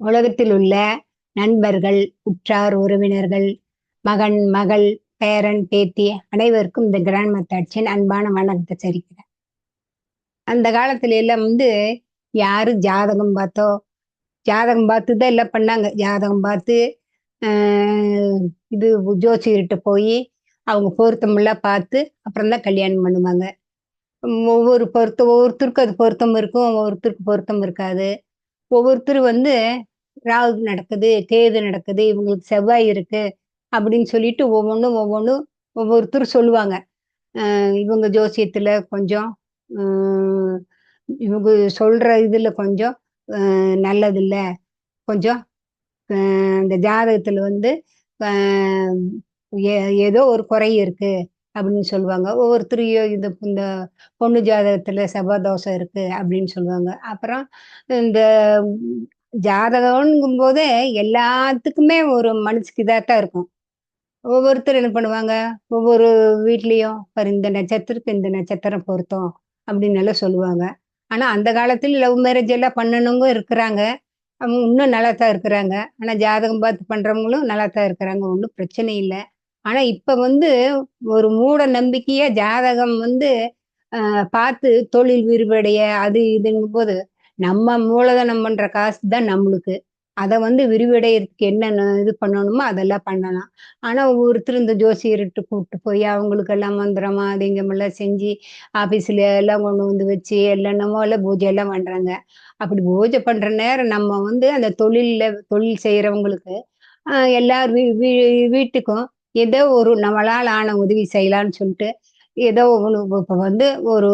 உலகத்தில் உள்ள நண்பர்கள் உற்றார் உறவினர்கள் மகன் மகள் பேரன் பேத்தி அனைவருக்கும் இந்த கிராண்ட் மத்தாட்சியின் அன்பான வணக்கத்தை சரிக்கிறேன் அந்த காலத்துல எல்லாம் வந்து யாரு ஜாதகம் பார்த்தோ ஜாதகம் பார்த்து தான் எல்லாம் பண்ணாங்க. ஜாதகம் பார்த்து ஆஹ் இது ஜோசியர்கிட்ட போய் அவங்க பொருத்தமெல்லாம் பார்த்து அப்புறம் தான் கல்யாணம் பண்ணுவாங்க. ஒவ்வொரு பொருத்தம் ஒவ்வொருத்தருக்கும் அது பொருத்தம் இருக்கும் ஒவ்வொருத்தருக்கு பொருத்தம் இருக்காது. ஒவ்வொருத்தர் வந்து ராகு நடக்குது கேது நடக்குது இவங்களுக்கு செவ்வாய் இருக்கு அப்படின்னு சொல்லிட்டு ஒவ்வொன்றும் ஒவ்வொன்றும் ஒவ்வொருத்தர் சொல்லுவாங்க. இவங்க ஜோசியத்துல கொஞ்சம் இவங்க சொல்ற இதுல கொஞ்சம் நல்லதில்லை. கொஞ்சம் இந்த ஜாதகத்துல வந்து ஏ- ஏதோ ஒரு குறை இருக்கு. அப்படின்னு சொல்லுவாங்க. ஒவ்வொருத்தரையும் இந்த இந்த பொண்ணு ஜாதகத்துல செவ்வாய் தோஷம் இருக்கு அப்படின்னு சொல்லுவாங்க. அப்புறம் இந்த ஜாதகம்ங்கும் போதே எல்லாத்துக்குமே ஒரு மனசுக்கு தான் இருக்கும். ஒவ்வொருத்தர் என்ன பண்ணுவாங்க? ஒவ்வொரு வீட்லேயும் பாரு இந்த நட்சத்திரத்துக்கு இந்த நட்சத்திரம் பொருத்தம் அப்படின்னு எல்லாம் சொல்லுவாங்க. ஆனா அந்த காலத்துல லவ் மேரேஜ் எல்லாம் பண்ணணுங்க இருக்கிறாங்க. அவங்க இன்னும் நல்லா தான் இருக்கிறாங்க. ஆனா ஜாதகம் பார்த்து பண்றவங்களும் நல்லா தான் இருக்கிறாங்க. ஒன்றும் பிரச்சனை இல்லை. ஆனா இப்ப வந்து ஒரு மூட நம்பிக்கையா ஜாதகம் வந்து பார்த்து தொழில் விரிவடைய அது இதுங்கும் போது நம்ம மூலதனம் பண்ற காசு தான் நம்மளுக்கு. அதை வந்து விரிவடையறதுக்கு என்னென்ன இது பண்ணணுமோ அதெல்லாம் பண்ணலாம். ஆனா ஒருத்தர் இந்த ஜோசியர்கிட்ட கூப்பிட்டு போய் அவங்களுக்கு எல்லாம் மந்திரமா அதிகமெல்லாம் செஞ்சு ஆபீஸ்ல எல்லாம் கொண்டு வந்து வச்சு என்னென்னமோ எல்லாம் பூஜை எல்லாம் பண்றாங்க. அப்படி பூஜை பண்ற நேரம் நம்ம வந்து அந்த தொழில்ல தொழில் செய்யறவங்களுக்கு எல்லார் வீ வீ- வீட்டுக்கும் ஏதோ ஒரு நம்மளால் ஆன உதவி செய்யலாம்னு சொல்லிட்டு ஏதோ ஒன்று இப்போ வந்து ஒரு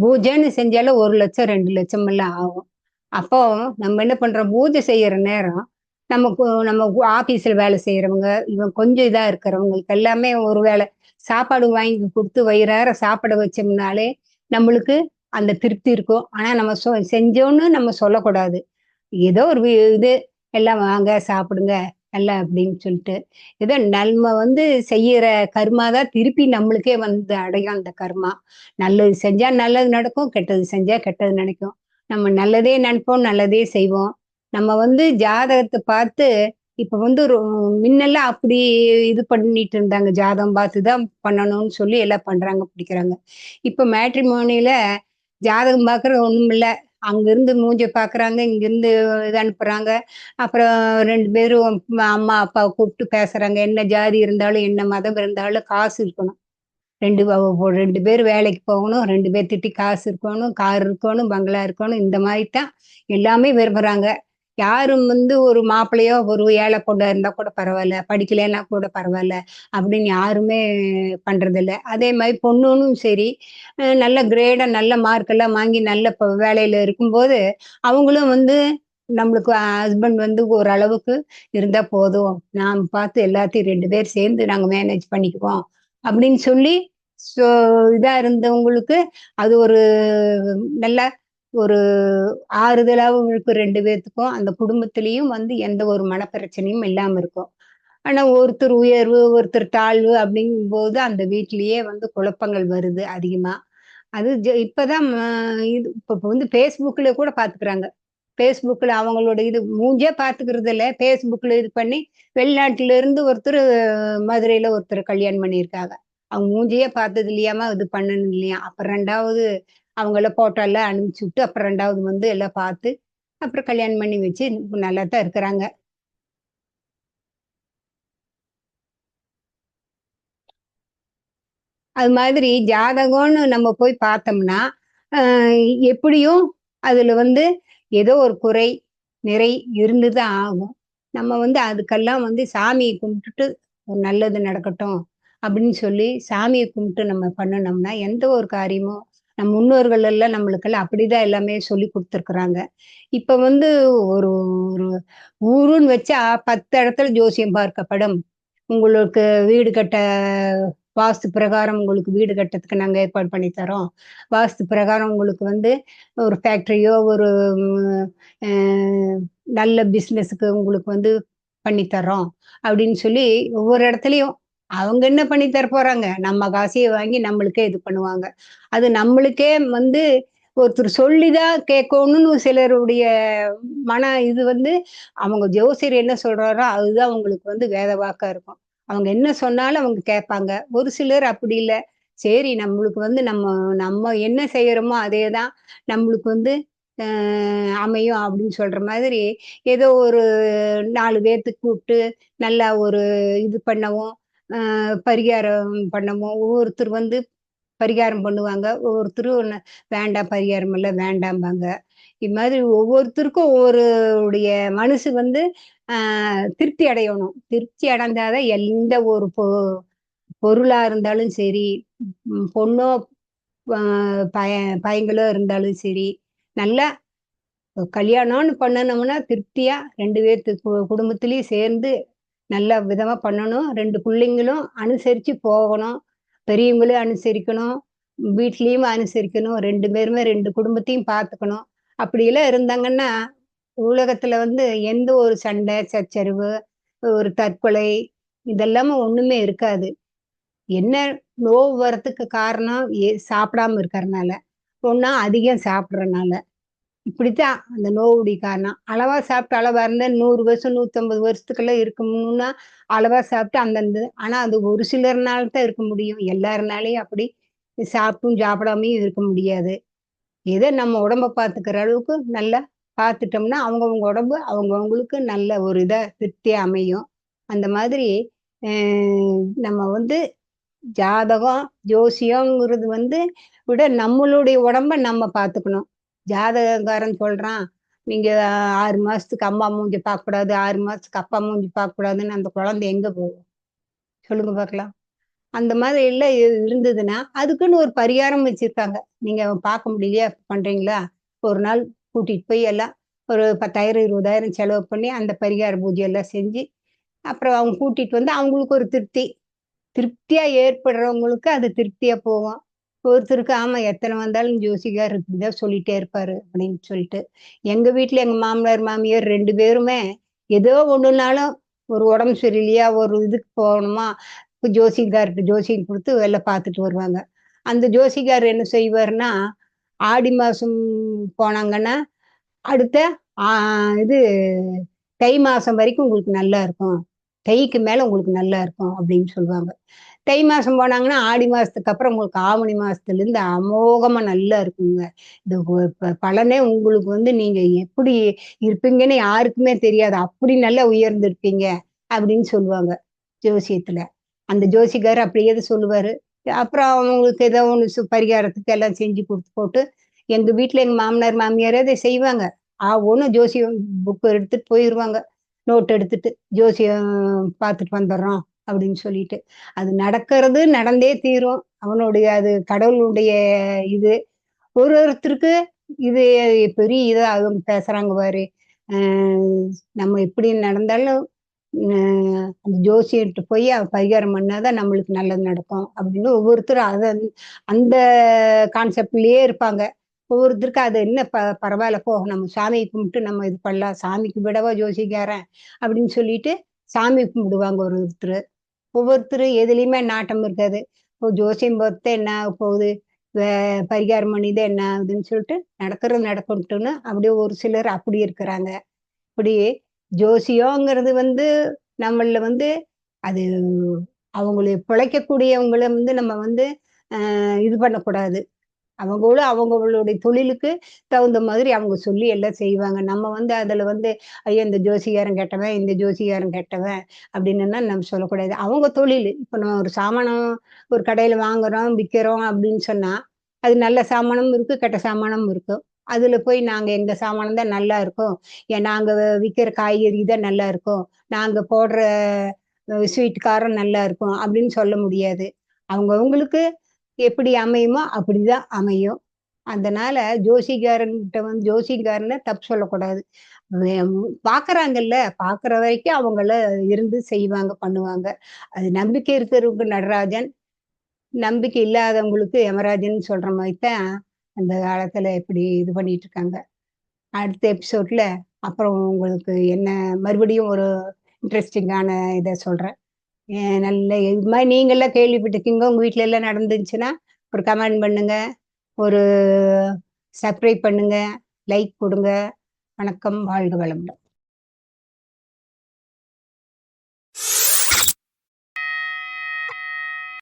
பூஜைன்னு செஞ்சாலும் ஒரு லட்சம் ரெண்டு லட்சம் எல்லாம் ஆகும். அப்போ நம்ம என்ன பண்றோம்? பூஜை செய்யற நேரம் நமக்கு நம்ம ஆபீஸ்ல வேலை செய்யறவங்க இவன் கொஞ்சம் இதா இருக்கிறவங்களுக்கு எல்லாமே ஒரு வேளை சாப்பாடு வாங்கி கொடுத்து வயிறார சாப்பிட வச்சோம்னாலே நம்மளுக்கு அந்த திருப்தி இருக்கும். ஆனா நம்ம சொ செஞ்சோன்னு நம்ம சொல்லக்கூடாது. ஏதோ ஒரு இது எல்லாம் வாங்க சாப்பிடுங்க நல்ல அப்படின்னு சொல்லிட்டு. ஏதோ நன்மை வந்து செய்யற கர்மா தான் திருப்பி நம்மளுக்கே வந்து அடையும் அந்த கர்மா. நல்லது செஞ்சா நல்லது நடக்கும் கெட்டது செஞ்சா கெட்டது நினைக்கும் நம்ம நல்லதே நினைப்போம் நல்லதே செய்வோம். நம்ம வந்து ஜாதகத்தை பார்த்து இப்ப வந்து முன்னெல்லாம் அப்படி இது பண்ணிட்டு இருந்தாங்க. ஜாதகம் பார்த்து தான் பண்ணணும்னு சொல்லி எல்லாம் பண்றாங்க பிடிக்கிறாங்க. இப்ப மேட்ரிமோனியில ஜாதகம் பார்க்கறது ஒண்ணும் இல்லை. அங்கிருந்து மூஞ்ச பாக்குறாங்க இங்கிருந்து இது அனுப்புறாங்க. அப்புறம் ரெண்டு பேரும் அம்மா அப்பா கூப்பிட்டு பேசுறாங்க. என்ன ஜாதி இருந்தாலும் என்ன மதம் இருந்தாலும் காசு இருக்கணும். ரெண்டு ரெண்டு பேர் வேலைக்கு போகணும் ரெண்டு பேர் திட்டி காசு இருக்கணும் கார் இருக்கணும் பங்களா இருக்கணும் இந்த மாதிரி தான் எல்லாமே விரும்புறாங்க. யாரும் வந்து ஒரு மாப்பிள்ளையோ ஒரு ஏழை கொண்டா இருந்தா கூட பரவாயில்ல படிக்கலைன்னா கூட பரவாயில்ல அப்படின்னு யாருமே பண்றதில்ல. அதே மாதிரி பொண்ணுன்னு சரி நல்ல கிரேடா நல்ல மார்க் எல்லாம் வாங்கி நல்ல வேலையில இருக்கும்போது அவங்களும் வந்து நம்மளுக்கு ஹஸ்பண்ட் வந்து ஓரளவுக்கு இருந்தா போதும். நாம் பார்த்து எல்லாத்தையும் ரெண்டு பேர் சேர்ந்து நாங்க மேனேஜ் பண்ணிக்குவோம் அப்படின்னு சொல்லி ஸோ இதா இருந்தவங்களுக்கு அது ஒரு நல்ல ஒரு ஆறுதலாகவும் இருக்கும் ரெண்டு பேர்த்துக்கும் அந்த குடும்பத்திலையும் வந்து எந்த ஒரு மனப்பிரச்சனையும் இல்லாம இருக்கும். ஆனா ஒருத்தர் உயர்வு ஒருத்தர் தாழ்வு அப்படிங்கும்போது அந்த வீட்லயே வந்து குழப்பங்கள் வருது அதிகமா. அது ஜ- இப்பதான் இது இப்போ வந்து ஃபேஸ்புக்ல கூட பாத்துக்கிறாங்க. ஃபேஸ்புக்ல அவங்களோட இது மூஞ்சே பார்த்துக்கிறது இல்ல. ஃபேஸ்புக்கில் இது பண்ணி வெளிநாட்டுல இருந்து ஒருத்தர் மதுரையில ஒருத்தர் கல்யாணம் பண்ணியிருக்காங்க. அவங்க மூஞ்சியே பார்த்தது இல்லையாமா இது பண்ணணும் இல்லையா? அப்புறம் ரெண்டாவது அவங்கள போட்டோ எல்லாம் அனுப்பிச்சு விட்டு அப்புறம் ரெண்டாவது வந்து எல்லாம் பார்த்து அப்புறம் கல்யாணம் பண்ணி வச்சு நல்லா தான் இருக்கிறாங்க. அது மாதிரி ஜாதகம்னு நம்ம போய் பார்த்தோம்னா எப்படியும் அதில் வந்து ஏதோ ஒரு குறை நிறை இருந்து தான் ஆகும். நம்ம வந்து அதுக்கெல்லாம் வந்து சாமியை கும்பிட்டுட்டு ஒரு நல்லது நடக்கட்டும் அப்படின்னு சொல்லி சாமியை கும்பிட்டு நம்ம பண்ணினோம்னா எந்த ஒரு காரியமும் நம் முன்னோர்கள் எல்லாம் நம்மளுக்கெல்லாம் அப்படிதான் எல்லாமே சொல்லி கொடுத்துருக்குறாங்க. இப்ப வந்து ஒரு ஒரு ஊருன்னு வச்சா பத்து இடத்துல ஜோசியம் பார்க்கப்படும். உங்களுக்கு வீடு கட்ட வாஸ்து பிரகாரம் உங்களுக்கு வீடு கட்டுறதுக்கு நாங்கள் ஏற்பாடு பண்ணி தரோம். வாஸ்து பிரகாரம் உங்களுக்கு வந்து ஒரு ஃபேக்டரியோ ஒரு நல்ல பிஸ்னஸுக்கு உங்களுக்கு வந்து பண்ணி தரோம். அப்படின்னு சொல்லி ஒவ்வொரு இடத்துலையும் அவங்க என்ன பண்ணி தர போறாங்க? நம்ம காசையை வாங்கி நம்மளுக்கே இது பண்ணுவாங்க. அது நம்மளுக்கே வந்து ஒருத்தர் சொல்லிதான் கேட்கணும்னு சிலருடைய மன இது வந்து அவங்க ஜோசியர் என்ன சொல்றாரோ அதுதான் அவங்களுக்கு வந்து வேத வாக்கா இருக்கும். அவங்க என்ன சொன்னாலும் அவங்க கேட்பாங்க. ஒரு சிலர் அப்படி இல்லை. சரி நம்மளுக்கு வந்து நம்ம நம்ம என்ன செய்யறோமோ அதே தான் நம்மளுக்கு வந்து அமையும் அப்படின்னு சொல்ற மாதிரி ஏதோ ஒரு நாலு பேர்த்துக்கு கூப்பிட்டு நல்லா ஒரு இது பண்ணவும் பரிகாரம் பண்ணமோ? ஒவ்வொருத்தர் வந்து பரிகாரம் பண்ணுவாங்க. ஒவ்வொருத்தரும் ஒன்று வேண்டாம் பரிகாரம் இல்லை வேண்டாம்பாங்க. இது மாதிரி ஒவ்வொருத்தருக்கும் ஒவ்வொருடைய மனசு வந்து திருப்தி அடையணும். திருப்தி அடைந்தாதான் எந்த ஒரு பொ பொருளா இருந்தாலும் சரி பொண்ணோ பய பையங்களோ இருந்தாலும் சரி நல்லா கல்யாணம்னு பண்ணணும்னா திருப்தியா ரெண்டு பேர்த்து குடும்பத்திலயும் சேர்ந்து நல்ல விதமா பண்ணணும். ரெண்டு பிள்ளைங்களும் அனுசரிச்சு போகணும். பெரியவங்களும் அனுசரிக்கணும். வீட்லயும் அனுசரிக்கணும். ரெண்டு பேருமே ரெண்டு குடும்பத்தையும் பார்த்துக்கணும். அப்படியெல்லாம் இருந்தாங்கன்னா உலகத்துல வந்து எந்த ஒரு சண்டை சச்சரிவு ஒரு தற்கொலை இதெல்லாம ஒண்ணுமே இருக்காது. என்ன நோவு வரத்துக்கு காரணம் ஏ சாப்பிடாம இருக்கிறதுனால. ஒன்னா அதிகம் சாப்பிட்றதுனால. இப்படித்தான் அந்த நோவுடைய காரணம். அளவா சாப்பிட்டு அளவா இருந்தா நூறு வருஷம் நூத்தம்பது வருஷத்துக்கெல்லாம் இருக்கணும்னா அளவா சாப்பிட்டு அந்தந்த ஆனா அது ஒரு சிலர்னால தான் இருக்க முடியும். எல்லாருனாலையும் அப்படி சாப்பிட்டும் சாப்பிடாமையும் இருக்க முடியாது. ஏதோ நம்ம உடம்ப பார்த்துக்கிற அளவுக்கு நல்லா பார்த்துட்டோம்னா அவங்கவுங்க உடம்பு அவங்கவுங்களுக்கு நல்ல ஒரு இதை திருப்தியா அமையும். அந்த மாதிரி நம்ம வந்து ஜாதகம் ஜோசியங்கிறது வந்து விட நம்மளுடைய உடம்ப நம்ம பார்த்துக்கணும் ஜாதகக்காரன் சொல்றான் நீங்க ஆறு மாசத்துக்கு அம்மா மூஞ்சி பார்க்க கூடாது ஆறு மாசத்துக்கு அப்பா மூஞ்சி பார்க்க கூடாதுன்னு அந்த குழந்தை எங்க போகும்? சொல்லுங்க பார்க்கலாம். அந்த மாதிரி எல்லாம் இருந்ததுன்னா அதுக்குன்னு ஒரு பரிகாரம் வச்சிருக்காங்க. நீங்க பார்க்க முடியலையா? பண்றீங்களா? ஒரு நாள் கூட்டிட்டு போய் எல்லாம் ஒரு பத்தாயிரம் இருபதாயிரம் செலவு பண்ணி அந்த பரிகார பூஜை எல்லாம் செஞ்சு அப்புறம் அவங்க கூட்டிட்டு வந்து அவங்களுக்கு ஒரு திருப்தி. திருப்தியா ஏற்படுறவங்களுக்கு அது திருப்தியா போகும். ஒருத்தருக்கு ஆமா எத்தனை வந்தாலும் ஜோசிகார் இருக்குதான் சொல்லிட்டே இருப்பாரு அப்படின்னு சொல்லிட்டு. எங்க வீட்டுல எங்க மாமனார் மாமியார் ரெண்டு பேருமே ஏதோ ஒண்ணுனாலும் ஒரு உடம்பு சரியில்லையா ஒரு இதுக்கு போகணுமா ஜோசிகார்கிட்ட ஜோசியம் கொடுத்து வெளில பார்த்துட்டு வருவாங்க. அந்த ஜோசிகார் என்ன செய்வார்னா ஆடி மாசம் போனாங்கன்னா அடுத்த இது தை மாசம் வரைக்கும் உங்களுக்கு நல்லா இருக்கும் தைக்கு மேல உங்களுக்கு நல்லா இருக்கும் அப்படின்னு சொல்லுவாங்க. தை மாசம் போனாங்கன்னா ஆடி மாசத்துக்கு அப்புறம் உங்களுக்கு ஆவணி மாசத்துல இருந்து அமோகமா நல்லா இருக்குங்க. இது பலனே உங்களுக்கு வந்து நீங்க எப்படி இருப்பீங்கன்னு யாருக்குமே தெரியாது. அப்படி நல்லா உயர்ந்திருப்பீங்க அப்படின்னு சொல்லுவாங்க ஜோசியத்துல. அந்த ஜோசிக்கார் அப்படியே சொல்லுவாரு. அப்புறம் அவங்களுக்கு ஏதோ ஒன்று பரிகாரத்துக்கு எல்லாம் செஞ்சு கொடுத்து போட்டு எங்க வீட்டுல எங்க மாமனார் மாமியாரே அதை செய்வாங்க. ஆ ஒன்று ஜோசியம் புக்கு எடுத்துட்டு போயிடுவாங்க நோட் எடுத்துட்டு ஜோசியம் பார்த்துட்டு வந்துடுறோம். அப்படின்னு சொல்லிட்டு. அது நடக்கிறது நடந்தே தீரும். அவனுடைய அது கடவுளுடைய இது. ஒரு ஒருத்தருக்கு இது பெரிய இதை பேசுறாங்க பாரு. நம்ம எப்படி நடந்தாலும் அந்த ஜோசியர்கிட்ட போய் பரிகாரம் பண்ணாதான் நம்மளுக்கு நல்லது நடக்கும் அப்படின்னு ஒவ்வொருத்தரும் அதை அந்த கான்செப்ட்லயே இருப்பாங்க. ஒவ்வொருத்தருக்கு அது என்ன ப பரவாயில்ல போ நம்ம சாமியை கும்பிட்டு நம்ம இது பண்ணலாம். சாமிக்கு விடவா ஜோசிக்காரன் அப்படின்னு சொல்லிட்டு சாமி கும்பிடுவாங்க ஒரு ஒருத்தர். ஒவ்வொருத்தரும் எதுலையுமே நாட்டம் இருக்காது. இப்போ ஜோசியம் பார்த்து என்ன ஆக போகுது? பரிகாரம் பண்ணிது என்ன ஆகுதுன்னு சொல்லிட்டு நடக்கிறது நடக்கட்டும்னு அப்படியே ஒரு சிலர் அப்படி இருக்கிறாங்க. இப்படி ஜோசியோங்கிறது வந்து நம்மள வந்து அது அவங்களை பிழைக்கக்கூடியவங்களை வந்து நம்ம வந்து இது பண்ணக்கூடாது. அவங்களும் அவங்களுடைய தொழிலுக்கு தகுந்த மாதிரி அவங்க சொல்லி எல்லாம் செய்வாங்க. நம்ம வந்து அதில் வந்து ஐயோ இந்த ஜோசிகாரன் கெட்டவன் இந்த ஜோசிகாரன் கெட்டவன் அப்படின்னு நம்ம சொல்லக்கூடாது. அவங்க தொழில் இப்போ நம்ம ஒரு சாமானம் ஒரு கடையில் வாங்குறோம் விற்கிறோம் அப்படின்னு சொன்னா அது நல்ல சாமானமும் இருக்கு கெட்ட சாமானமும் இருக்கும் அதுல போய் நாங்க எங்க சாமானம் தான் நல்லா இருக்கும். ஏன் நாங்க விற்கிற காய்கறி தான் நல்லா இருக்கும். நாங்க போடுற ஸ்வீட் காரம் நல்லா இருக்கும் அப்படின்னு சொல்ல முடியாது. அவங்கவுங்களுக்கு எப்படி அமையுமோ அப்படிதான் அமையும். அதனால ஜோசிகாரன்கிட்ட வந்து ஜோசிகாரனை தப்பு சொல்லக்கூடாது. பாக்குறாங்கல்ல பாக்குற வரைக்கும் அவங்கள இருந்து செய்வாங்க பண்ணுவாங்க. அது நம்பிக்கை இருக்கிறவங்க நடராஜன் நம்பிக்கை இல்லாதவங்களுக்கு யமராஜன் சொல்ற மாதிரி தான் அந்த காலத்துல இப்படி இது பண்ணிட்டு இருக்காங்க அடுத்த எபிசோட்ல அப்புறம் உங்களுக்கு என்ன மறுபடியும் ஒரு இன்ட்ரெஸ்டிங்கான இதை சொல்றேன். நல்ல இது மாதிரி நீங்கள்லாம் கேள்விப்பட்டிருக்கீங்க உங்க வீட்டில எல்லாம் நடந்துச்சுன்னா ஒரு கமெண்ட் பண்ணுங்க ஒரு சப்ஸ்கிரைப் பண்ணுங்க, லைக் கொடுங்க வணக்கம். வாழ்க வளமுடன்.